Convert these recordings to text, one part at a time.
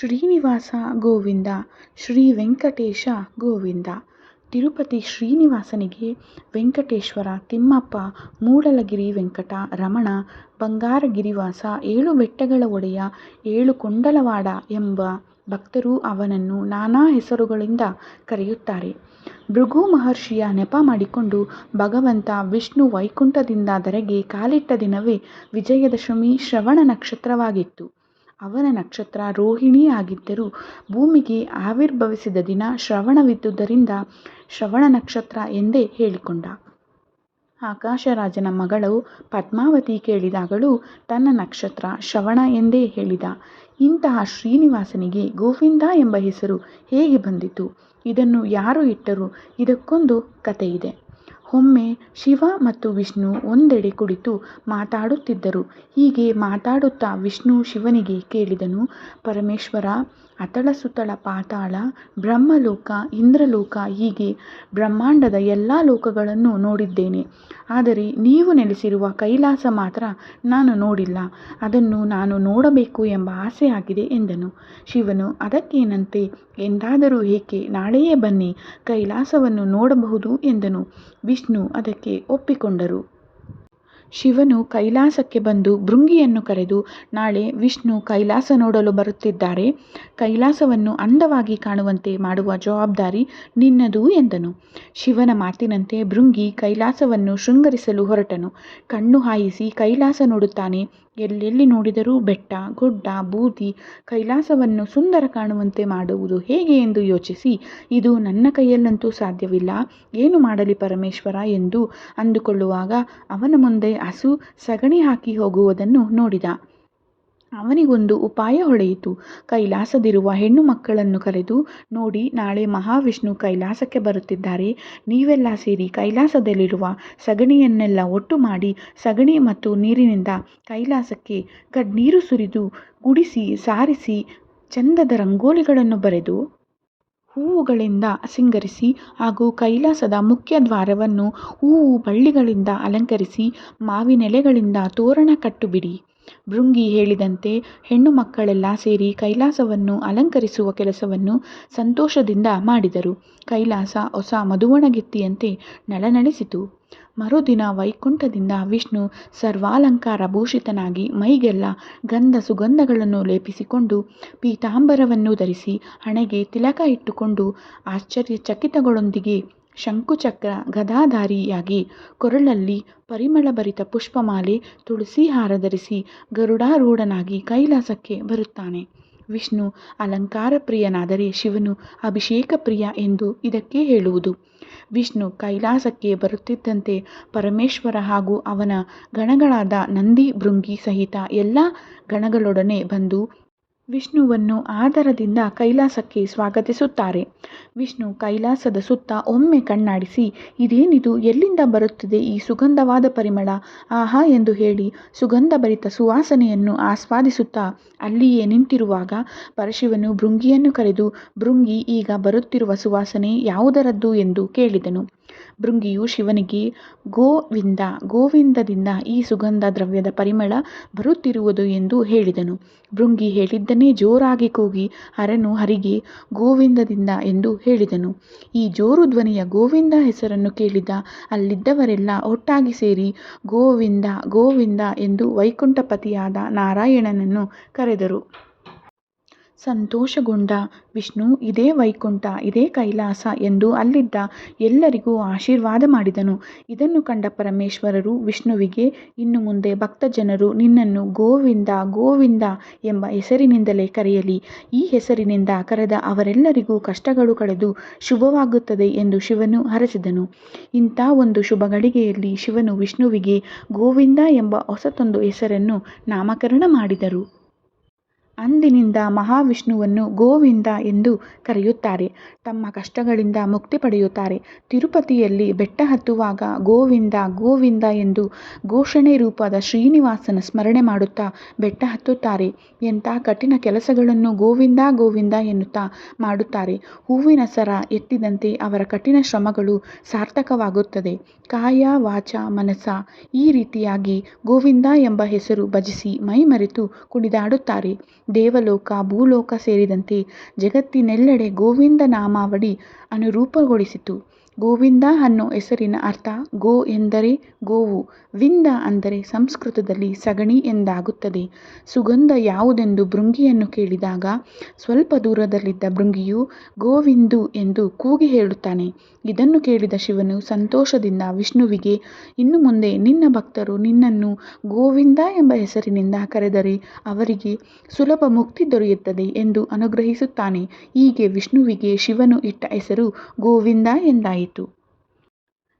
ಶ್ರೀನಿವಾಸ ಗೋವಿಂದ, ಶ್ರೀ ವೆಂಕಟೇಶ ಗೋವಿಂದ. ತಿರುಪತಿ ಶ್ರೀನಿವಾಸನಿಗೆ ವೆಂಕಟೇಶ್ವರ, ತಿಮ್ಮಪ್ಪ, ಮೂಡಲಗಿರಿ ವೆಂಕಟ, ರಮಣ, ಬಂಗಾರಗಿರಿವಾಸ, ಏಳು ಬೆಟ್ಟಗಳ ಒಡೆಯ, ಏಳು ಕೊಂಡಲವಾಡ ಎಂಬ ಭಕ್ತರು ಅವನನ್ನು ನಾನಾ ಹೆಸರುಗಳಿಂದ ಕರೆಯುತ್ತಾರೆ. ಭೃಗು ಮಹರ್ಷಿಯ ನೆಪ ಮಾಡಿಕೊಂಡು ಭಗವಂತ ವಿಷ್ಣು ವೈಕುಂಠದಿಂದ ಧರೆಗೆ ಕಾಲಿಟ್ಟ ದಿನವೇ ವಿಜಯದಶಮಿ ಶ್ರವಣ ನಕ್ಷತ್ರವಾಗಿತ್ತು. ಅವನ ನಕ್ಷತ್ರ ರೋಹಿಣಿ ಆಗಿದ್ದರೂ ಭೂಮಿಗೆ ಆವಿರ್ಭವಿಸಿದ ದಿನ ಶ್ರವಣವಿದ್ದುದರಿಂದ ಶ್ರವಣ ನಕ್ಷತ್ರ ಎಂದೇ ಹೇಳಿಕೊಂಡ. ಆಕಾಶರಾಜನ ಮಗಳು ಪದ್ಮಾವತಿ ಕೇಳಿದಾಗಲೂ ತನ್ನ ನಕ್ಷತ್ರ ಶ್ರವಣ ಎಂದೇ ಹೇಳಿದ. ಇಂತಹ ಶ್ರೀನಿವಾಸನಿಗೆ ಗೋವಿಂದ ಎಂಬ ಹೆಸರು ಹೇಗೆ ಬಂದಿತು? ಇದನ್ನು ಯಾರು ಇಟ್ಟರು? ಇದಕ್ಕೊಂದು ಕಥೆಯಿದೆ. ಒಮ್ಮೆ ಶಿವ ಮತ್ತು ವಿಷ್ಣು ಒಂದೆಡೆ ಕುಳಿತು ಮಾತಾಡುತ್ತಿದ್ದರು. ಹೀಗೆ ಮಾತಾಡುತ್ತಾ ವಿಷ್ಣು ಶಿವನಿಗೆ ಕೇಳಿದನು, ಪರಮೇಶ್ವರ ಅತಳ ಸುತಳ ಪಾತಾಳ, ಬ್ರಹ್ಮಲೋಕ, ಇಂದ್ರಲೋಕ, ಹೀಗೆ ಬ್ರಹ್ಮಾಂಡದ ಎಲ್ಲ ಲೋಕಗಳನ್ನು ನೋಡಿದ್ದೇನೆ. ಆದರೆ ನೀವು ನೆಲೆಸಿರುವ ಕೈಲಾಸ ಮಾತ್ರ ನಾನು ನೋಡಿಲ್ಲ. ಅದನ್ನು ನಾನು ನೋಡಬೇಕು ಎಂಬ ಆಸೆ ಆಗಿದೆ, ಎಂದನು. ಶಿವನು, ಅದಕ್ಕೇನಂತೆ? ಎಂದಾದರೂ ಏಕೆ ನಾಳೆಯೇ ಬನ್ನಿ, ಕೈಲಾಸವನ್ನು ನೋಡಬಹುದು, ಎಂದನು. ವಿಷ್ಣು ಅದಕ್ಕೆ ಒಪ್ಪಿಕೊಂಡರು. ಶಿವನು ಕೈಲಾಸಕ್ಕೆ ಬಂದು ಭೃಂಗಿಯನ್ನು ಕರೆದು, ನಾಳೆ ವಿಷ್ಣು ಕೈಲಾಸ ನೋಡಲು ಬರುತ್ತಿದ್ದಾರೆ. ಕೈಲಾಸವನ್ನು ಅಂದವಾಗಿ ಕಾಣುವಂತೆ ಮಾಡುವ ಜವಾಬ್ದಾರಿ ನಿನ್ನದು ಎಂದನು. ಶಿವನ ಮಾತಿನಂತೆ ಭೃಂಗಿ ಕೈಲಾಸವನ್ನು ಶೃಂಗರಿಸಲು ಹೊರಟನು. ಕಣ್ಣು ಹಾಯಿಸಿ ಕೈಲಾಸ ನೋಡುತ್ತಾನೆ. ಎಲ್ಲೆಲ್ಲಿ ನೋಡಿದರೂ ಬೆಟ್ಟ, ಗುಡ್ಡ, ಬೂದಿ, ಕೈಲಾಸವನ್ನು ಸುಂದರ ಕಾಣುವಂತೆ ಮಾಡುವುದು ಹೇಗೆ ಎಂದು ಯೋಚಿಸಿ, ಇದು ನನ್ನ ಕೈಯಲ್ಲಂತೂ ಸಾಧ್ಯವಿಲ್ಲ. ಏನು ಮಾಡಲಿ ಪರಮೇಶ್ವರ ಎಂದು ಅಂದುಕೊಳ್ಳುವಾಗ ಅವನ ಮುಂದೆ ಹಸು ಸಗಣಿ ಹಾಕಿ ಹೋಗುವುದನ್ನು ನೋಡಿದ. ಅವನಿಗೊಂದು ಉಪಾಯ ಹೊಳೆಯಿತು. ಕೈಲಾಸದಿರುವ ಹೆಣ್ಣು ಮಕ್ಕಳನ್ನು ಕರೆದು, ನೋಡಿ, ನಾಳೆ ಮಹಾವಿಷ್ಣು ಕೈಲಾಸಕ್ಕೆ ಬರುತ್ತಿದ್ದಾರೆ. ನೀವೆಲ್ಲ ಸೇರಿ ಕೈಲಾಸದಲ್ಲಿರುವ ಸಗಣಿಯನ್ನೆಲ್ಲ ಒಟ್ಟು ಮಾಡಿ, ಸಗಣಿ ಮತ್ತು ನೀರಿನಿಂದ ಕೈಲಾಸಕ್ಕೆ ಕಡ್ನೀರು ಸುರಿದು, ಗುಡಿಸಿ, ಸಾರಿಸಿ, ಚಂದದ ರಂಗೋಲಿಗಳನ್ನು ಬರೆದು, ಹೂವುಗಳಿಂದ ಸಿಂಗರಿಸಿ ಹಾಗೂ ಕೈಲಾಸದ ಮುಖ್ಯ ದ್ವಾರವನ್ನು ಹೂವು ಬಳ್ಳಿಗಳಿಂದ ಅಲಂಕರಿಸಿ, ಮಾವಿನೆಲೆಗಳಿಂದ ತೋರಣ ಕಟ್ಟುಬಿಡಿ. ಭೃಂಗಿ ಹೇಳಿದಂತೆ ಹೆಣ್ಣು ಮಕ್ಕಳೆಲ್ಲ ಸೇರಿ ಕೈಲಾಸವನ್ನು ಅಲಂಕರಿಸುವ ಕೆಲಸವನ್ನು ಸಂತೋಷದಿಂದ ಮಾಡಿದರು. ಕೈಲಾಸ ಹೊಸ ಮಧುವಣಗಿತ್ತಿಯಂತೆ ನಳನಳಿಸಿತು. ಮರುದಿನ ವೈಕುಂಠದಿಂದ ವಿಷ್ಣು ಸರ್ವಾಲಂಕಾರ ಭೂಷಿತನಾಗಿ ಮೈಗೆಲ್ಲ ಗಂಧ ಸುಗಂಧಗಳನ್ನು ಲೇಪಿಸಿಕೊಂಡು ಪೀತಾಂಬರವನ್ನು ಧರಿಸಿ ಹಣೆಗೆ ತಿಲಕ ಇಟ್ಟುಕೊಂಡು ಆಶ್ಚರ್ಯಚಕಿತಗಳೊಂದಿಗೆ ಶಂಕುಚಕ್ರ ಗದಾಧಾರಿಯಾಗಿ ಕೊರಳಲ್ಲಿ ಪರಿಮಳಭರಿತ ಪುಷ್ಪಮಾಲೆ ತುಳಸಿ ಹಾರ ಧರಿಸಿ ಗರುಡಾರೂಢನಾಗಿ ಕೈಲಾಸಕ್ಕೆ ಬರುತ್ತಾನೆ. ವಿಷ್ಣು ಅಲಂಕಾರ ಪ್ರಿಯನಾದರೆ ಶಿವನು ಅಭಿಷೇಕ ಪ್ರಿಯ ಎಂದು ಇದಕ್ಕೆ ಹೇಳುವುದು. ವಿಷ್ಣು ಕೈಲಾಸಕ್ಕೆ ಬರುತ್ತಿದ್ದಂತೆ ಪರಮೇಶ್ವರ ಹಾಗೂ ಅವನ ಗಣಗಳಾದ ನಂದಿ ಭೃಂಗಿ ಸಹಿತ ಎಲ್ಲ ಗಣಗಳೊಡನೆ ಬಂದು ವಿಷ್ಣುವನ್ನು ಆದರದಿಂದ ಕೈಲಾಸಕ್ಕೆ ಸ್ವಾಗತಿಸುತ್ತಾರೆ. ವಿಷ್ಣು ಕೈಲಾಸದ ಸುತ್ತ ಒಮ್ಮೆ ಕಣ್ಣಾಡಿಸಿ, ಇದೇನಿದು, ಎಲ್ಲಿಂದ ಬರುತ್ತಿದೆ ಈ ಸುಗಂಧವಾದ ಪರಿಮಳ? ಆಹಾ ಎಂದು ಹೇಳಿ ಸುಗಂಧಭರಿತ ಸುವಾಸನೆಯನ್ನು ಆಸ್ವಾದಿಸುತ್ತಾ ಅಲ್ಲಿಯೇ ನಿಂತಿರುವಾಗ ಪರಶಿವನು ಭೃಂಗಿಯನ್ನು ಕರೆದು, ಭೃಂಗಿ, ಈಗ ಬರುತ್ತಿರುವ ಸುವಾಸನೆ ಯಾವುದರದ್ದು? ಎಂದು ಕೇಳಿದನು. ಭೃಂಗಿಯು ಶಿವನಿಗೆ, ಗೋವಿಂದ, ಗೋವಿಂದದಿಂದ ಈ ಸುಗಂಧ ದ್ರವ್ಯದ ಪರಿಮಳ ಬರುತ್ತಿರುವುದು ಎಂದು ಹೇಳಿದನು. ಭೃಂಗಿ ಹೇಳಿದ್ದನ್ನೇ ಜೋರಾಗಿ ಕೂಗಿ ಹರನು ಹರಿಗೆ, ಗೋವಿಂದದಿಂದ ಎಂದು ಹೇಳಿದನು. ಈ ಜೋರು ಧ್ವನಿಯ ಗೋವಿಂದ ಹೆಸರನ್ನು ಕೇಳಿದ ಅಲ್ಲಿದ್ದವರೆಲ್ಲ ಒಟ್ಟಾಗಿ ಸೇರಿ, ಗೋವಿಂದ ಗೋವಿಂದ ಎಂದು ವೈಕುಂಠಪತಿಯಾದ ನಾರಾಯಣನನ್ನು ಕರೆದರು. ಸಂತೋಷಗೊಂಡ. ವಿಷ್ಣು, ಇದೇ ವೈಕುಂಠ, ಇದೇ ಕೈಲಾಸ ಎಂದು ಅಲ್ಲಿದ್ದ ಎಲ್ಲರಿಗೂ ಆಶೀರ್ವಾದ ಮಾಡಿದನು. ಇದನ್ನು ಕಂಡ ಪರಮೇಶ್ವರರು ವಿಷ್ಣುವಿಗೆ, ಇನ್ನು ಮುಂದೆ ಭಕ್ತ ಜನರು ನಿನ್ನನ್ನು ಗೋವಿಂದ ಗೋವಿಂದ ಎಂಬ ಹೆಸರಿನಿಂದಲೇ ಕರೆಯಲಿ. ಈ ಹೆಸರಿನಿಂದ ಕರೆದ ಅವರೆಲ್ಲರಿಗೂ ಕಷ್ಟಗಳು ಕಳೆದು ಶುಭವಾಗುತ್ತದೆ ಎಂದು ಶಿವನು ಹರಸಿದನು. ಇಂಥ ಒಂದು ಶುಭ ಗಳಿಗೆಯಲ್ಲಿ ಶಿವನು ವಿಷ್ಣುವಿಗೆ, ಗೋವಿಂದ ಎಂಬ ಹೊಸತೊಂದು ಹೆಸರನ್ನು ನಾಮಕರಣ ಮಾಡಿದರು. ಅಂದಿನಿಂದ ಮಹಾವಿಷ್ಣುವನ್ನು ಗೋವಿಂದ ಎಂದು ಕರೆಯುತ್ತಾರೆ. ತಮ್ಮ ಕಷ್ಟಗಳಿಂದ ಮುಕ್ತಿ ಪಡೆಯುತ್ತಾರೆ. ತಿರುಪತಿಯಲ್ಲಿ ಬೆಟ್ಟ ಹತ್ತುವಾಗ ಗೋವಿಂದ ಗೋವಿಂದ ಎಂದು ಘೋಷಣೆ ರೂಪದ ಶ್ರೀನಿವಾಸನ ಸ್ಮರಣೆ ಮಾಡುತ್ತಾ ಬೆಟ್ಟ ಹತ್ತುತ್ತಾರೆ. ಎಂಥ ಕಠಿಣ ಕೆಲಸಗಳನ್ನು ಗೋವಿಂದ ಗೋವಿಂದ ಎನ್ನುತ್ತಾ ಮಾಡುತ್ತಾರೆ. ಹೂವಿನ ಸರ ಎತ್ತಿದಂತೆ ಅವರ ಕಠಿಣ ಶ್ರಮಗಳು ಸಾರ್ಥಕವಾಗುತ್ತದೆ. ಕಾಯ, ವಾಚ ಮನಸ ಈ ರೀತಿಯಾಗಿ ಗೋವಿಂದ ಎಂಬ ಹೆಸರು ಭಜಿಸಿ ಮೈಮರೆತು ಕುಣಿದಾಡುತ್ತಾರೆ. ದೇವಲೋಕ ಭೂಲೋಕ ಸೇರಿದಂತೆ ಜಗತ್ತಿನೆಲ್ಲೆಡೆ ಗೋವಿಂದ ನಾಮಾವಳಿ ಅನುರೂಪಗೊಳಿಸಿತು. ಗೋವಿಂದ ಅನ್ನೋ ಹೆಸರಿನ ಅರ್ಥ ಗೋ ಎಂದರೆ ಗೋವು, ವಿಂದ ಅಂದರೆ ಸಂಸ್ಕೃತದಲ್ಲಿ ಸಗಣಿ ಎಂದಾಗುತ್ತದೆ. ಸುಗಂಧ ಯಾವುದೆಂದು ಭೃಂಗಿಯನ್ನು ಕೇಳಿದಾಗ ಸ್ವಲ್ಪ ದೂರದಲ್ಲಿದ್ದ ಭೃಂಗಿಯು ಗೋವಿಂದು ಎಂದು ಕೂಗಿ ಹೇಳುತ್ತಾನೆ. ಇದನ್ನು ಕೇಳಿದ ಶಿವನು ಸಂತೋಷದಿಂದ ವಿಷ್ಣುವಿಗೆ, ಇನ್ನು ಮುಂದೆ ನಿನ್ನ ಭಕ್ತರು ನಿನ್ನನ್ನು ಗೋವಿಂದ ಎಂಬ ಹೆಸರಿನಿಂದ ಕರೆದರೆ ಅವರಿಗೆ ಸುಲಭ ಮುಕ್ತಿ ದೊರೆಯುತ್ತದೆ ಎಂದು ಅನುಗ್ರಹಿಸುತ್ತಾನೆ. ಹೀಗೆ ವಿಷ್ಣುವಿಗೆ ಶಿವನು ಇಟ್ಟ ಹೆಸರು ಗೋವಿಂದ ಎಂದಾಯಿತು. Leto.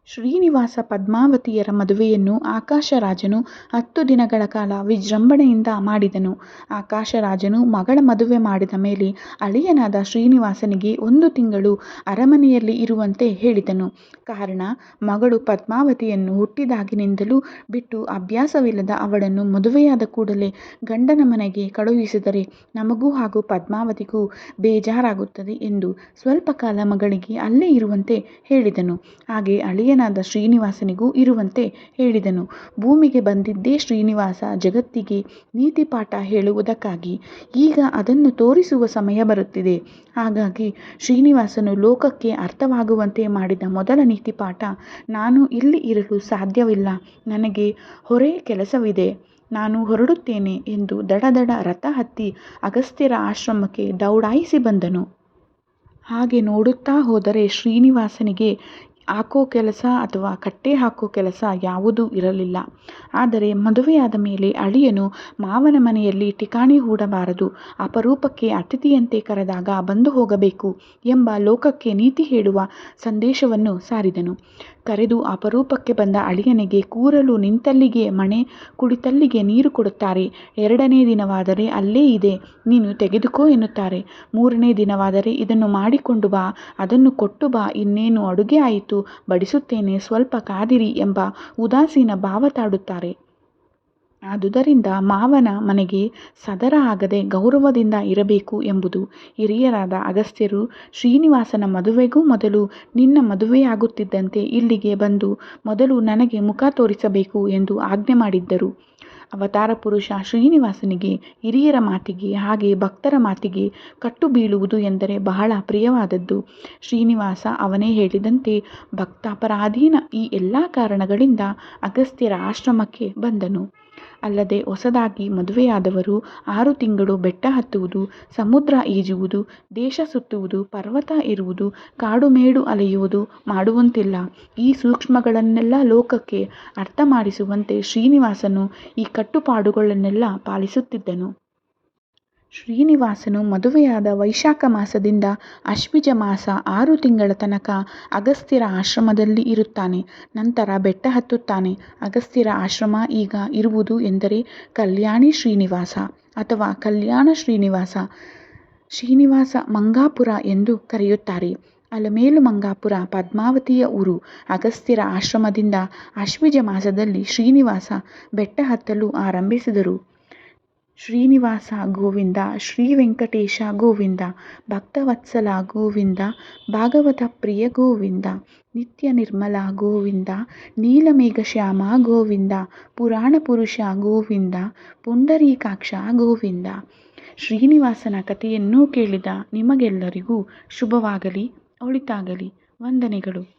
ಶ್ರೀನಿವಾಸ ಪದ್ಮಾವತಿಯರ ಮದುವೆಯನ್ನು ಆಕಾಶರಾಜನು ಹತ್ತು ದಿನಗಳ ಕಾಲ ವಿಜೃಂಭಣೆಯಿಂದ ಮಾಡಿದನು. ಆಕಾಶರಾಜನು ಮಗಳ ಮದುವೆ ಮಾಡಿದ ಮೇಲೆ ಅಳಿಯನಾದ ಶ್ರೀನಿವಾಸನಿಗೆ ಒಂದು ತಿಂಗಳು ಅರಮನೆಯಲ್ಲಿ ಇರುವಂತೆ ಹೇಳಿದನು. ಕಾರಣ, ಮಗಳು ಪದ್ಮಾವತಿಯನ್ನು ಹುಟ್ಟಿದಾಗಿನಿಂದಲೂ ಬಿಟ್ಟು ಅಭ್ಯಾಸವಿಲ್ಲದ ಅವಳನ್ನು ಮದುವೆಯಾದ ಕೂಡಲೇ ಗಂಡನ ಮನೆಗೆ ಕಳುಹಿಸಿದರೆ ನಮಗೂ ಹಾಗೂ ಪದ್ಮಾವತಿಗೂ ಬೇಜಾರಾಗುತ್ತದೆ ಎಂದು ಸ್ವಲ್ಪ ಕಾಲ ಮಗಳಿಗೆ ಅಲ್ಲೇ ಇರುವಂತೆ ಹೇಳಿದನು. ಹಾಗೆ ಅಳಿಯನಾದ ಶ್ರೀನಿವಾಸನಿಗೂ ಇರುವಂತೆ ಹೇಳಿದನು. ಭೂಮಿಗೆ ಬಂದಿದ್ದೇ ಶ್ರೀನಿವಾಸ ಜಗತ್ತಿಗೆ ನೀತಿಪಾಠ ಹೇಳುವುದಕ್ಕಾಗಿ ಈಗ ಅದನ್ನು ತೋರಿಸುವ ಸಮಯ ಬರುತ್ತಿದೆ. ಹಾಗಾಗಿ ಶ್ರೀನಿವಾಸನು ಲೋಕಕ್ಕೆ ಅರ್ಥವಾಗುವಂತೆ ಮಾಡಿದ ಮೊದಲ ನೀತಿಪಾಠ, ನಾನು ಇಲ್ಲಿ ಇರಲು ಸಾಧ್ಯವಿಲ್ಲ. ನನಗೆ ಹೊರೆ ಕೆಲಸವಿದೆ. ನಾನು ಹೊರಡುತ್ತೇನೆ ಎಂದು ದಡದಡ ರಥ ಹತ್ತಿ ಅಗಸ್ತ್ಯರ ಆಶ್ರಮಕ್ಕೆ ದೌಡಾಯಿಸಿ ಬಂದನು. ಹಾಗೆ ನೋಡುತ್ತಾ ಹೋದರೆ ಶ್ರೀನಿವಾಸನಿಗೆ ಹಾಕೋ ಕೆಲಸ ಅಥವಾ ಕಟ್ಟೆ ಹಾಕೋ ಕೆಲಸ ಯಾವುದೂ ಇರಲಿಲ್ಲ. ಆದರೆ ಮದುವೆಯಾದ ಮೇಲೆ ಅಳಿಯನು ಮಾವನ ಮನೆಯಲ್ಲಿ ಠಿಕಾಣಿ ಹೂಡಬಾರದು, ಅಪರೂಪಕ್ಕೆ ಅತಿಥಿಯಂತೆ ಕರೆದಾಗ ಬಂದು ಹೋಗಬೇಕು ಎಂಬ ಲೋಕಕ್ಕೆ ನೀತಿ ಹೇಳುವ ಸಂದೇಶವನ್ನು ಸಾರಿದನು. ಕರೆದು ಅಪರೂಪಕ್ಕೆ ಬಂದ ಅಳಿಯನಿಗೆ ಕೂರಲು ನಿಂತಲ್ಲಿಗೆ ಮಣೆ ಕುಳಿತಲ್ಲಿಗೆ ನೀರು ಕೊಡುತ್ತಾರೆ. ಎರಡನೇ ದಿನವಾದರೆ ಅಲ್ಲೇ ಇದೆ, ನೀನು ತೆಗೆದುಕೋ ಎನ್ನುತ್ತಾರೆ. ಮೂರನೇ ದಿನವಾದರೆ ಇದನ್ನು ಮಾಡಿಕೊಂಡು ಬಾ, ಅದನ್ನು ಕೊಟ್ಟು ಬಾ, ಇನ್ನೇನು ಅಡುಗೆ ಆಯಿತು, ಬಡಿಸುತ್ತೇನೆ, ಸ್ವಲ್ಪ ಕಾದಿರಿ ಎಂಬ ಉದಾಸೀನ ಭಾವ ತಾಡುತ್ತಾರೆ. ಆದುದರಿಂದ ಮಾವನ ಮನೆಗೆ ಸದರ ಆಗದೆ ಗೌರವದಿಂದ ಇರಬೇಕು ಎಂಬುದು ಹಿರಿಯರಾದ ಅಗಸ್ತ್ಯರು ಶ್ರೀನಿವಾಸನ ಮದುವೆಗೂ ಮೊದಲು ನಿನ್ನ ಮದುವೆಯಾಗುತ್ತಿದ್ದಂತೆ ಇಲ್ಲಿಗೆ ಬಂದು ಮೊದಲು ನನಗೆ ಮುಖ ತೋರಿಸಬೇಕು ಎಂದು ಆಜ್ಞೆ ಮಾಡಿದ್ದರು. ಅವತಾರ ಪುರುಷ ಶ್ರೀನಿವಾಸನಿಗೆ ಹಿರಿಯರ ಮಾತಿಗೆ ಹಾಗೆ ಭಕ್ತರ ಮಾತಿಗೆ ಕಟ್ಟು ಬೀಳುವುದು ಎಂದರೆ ಬಹಳ ಪ್ರಿಯವಾದದ್ದು. ಶ್ರೀನಿವಾಸ ಅವನೇ ಹೇಳಿದಂತೆ ಭಕ್ತಾಪರಾಧೀನ ಈ ಎಲ್ಲ ಕಾರಣಗಳಿಂದ ಅಗಸ್ತ್ಯರ ಆಶ್ರಮಕ್ಕೆ ಬಂದನು. ಅಲ್ಲದೆ ಹೊಸದಾಗಿ ಮದುವೆಯಾದವರು ಆರು ತಿಂಗಳು ಬೆಟ್ಟ ಹತ್ತುವುದು, ಸಮುದ್ರ ಈಜುವುದು, ದೇಶ ಸುತ್ತುವುದು, ಪರ್ವತ ಏರುವುದು ಕಾಡುಮೇಡು ಅಲೆಯುವುದು ಮಾಡುವಂತಿಲ್ಲ. ಈ ಸೂಕ್ಷ್ಮಗಳನ್ನೆಲ್ಲ ಲೋಕಕ್ಕೆ ಅರ್ಥ ಮಾಡಿಸುವಂತೆ ಶ್ರೀನಿವಾಸನು ಈ ಕಟ್ಟುಪಾಡುಗಳನ್ನೆಲ್ಲ ಪಾಲಿಸುತ್ತಿದ್ದನು. ಶ್ರೀನಿವಾಸನು ಮದುವೆಯಾದ ವೈಶಾಖ ಮಾಸದಿಂದ ಅಶ್ವಿಜ ಮಾಸ ಆರು ತಿಂಗಳ ತನಕ ಅಗಸ್ತ್ಯರ ಆಶ್ರಮದಲ್ಲಿ ಇರುತ್ತಾನೆ. ನಂತರ ಬೆಟ್ಟ ಹತ್ತುತ್ತಾನೆ. ಅಗಸ್ತ್ಯರ ಆಶ್ರಮ ಈಗ ಇರುವುದು ಎಂದರೆ ಕಲ್ಯಾಣಿ ಶ್ರೀನಿವಾಸ ಅಥವಾ ಕಲ್ಯಾಣ ಶ್ರೀನಿವಾಸ. ಶ್ರೀನಿವಾಸ ಮಂಗಾಪುರ ಎಂದು ಕರೆಯುತ್ತಾರೆ. ಅಲಮೇಲು ಮಂಗಾಪುರ ಪದ್ಮಾವತಿಯ ಊರು. ಅಗಸ್ತ್ಯರ ಆಶ್ರಮದಿಂದ ಅಶ್ವಿಜ ಮಾಸದಲ್ಲಿ ಶ್ರೀನಿವಾಸ ಬೆಟ್ಟ ಹತ್ತಲು ಆರಂಭಿಸಿದರು. ಶ್ರೀನಿವಾಸ ಗೋವಿಂದ, ಶ್ರೀ ವೆಂಕಟೇಶ ಗೋವಿಂದ, ಭಕ್ತವತ್ಸಲ ಗೋವಿಂದ, ಭಾಗವತ ಪ್ರಿಯ ಗೋವಿಂದ, ನಿತ್ಯ ನಿರ್ಮಲ ಗೋವಿಂದ ನೀಲಮೇಘಶ್ಯಾಮ ಗೋವಿಂದ, ಪುರಾಣ ಪುರುಷ ಗೋವಿಂದ, ಪುಂಡರೀಕಾಕ್ಷ ಗೋವಿಂದ. ಶ್ರೀನಿವಾಸನ ಕಥೆಯನ್ನು ಕೇಳಿದ ನಿಮಗೆಲ್ಲರಿಗೂ ಶುಭವಾಗಲಿ, ಒಳಿತಾಗಲಿ. ವಂದನೆಗಳು.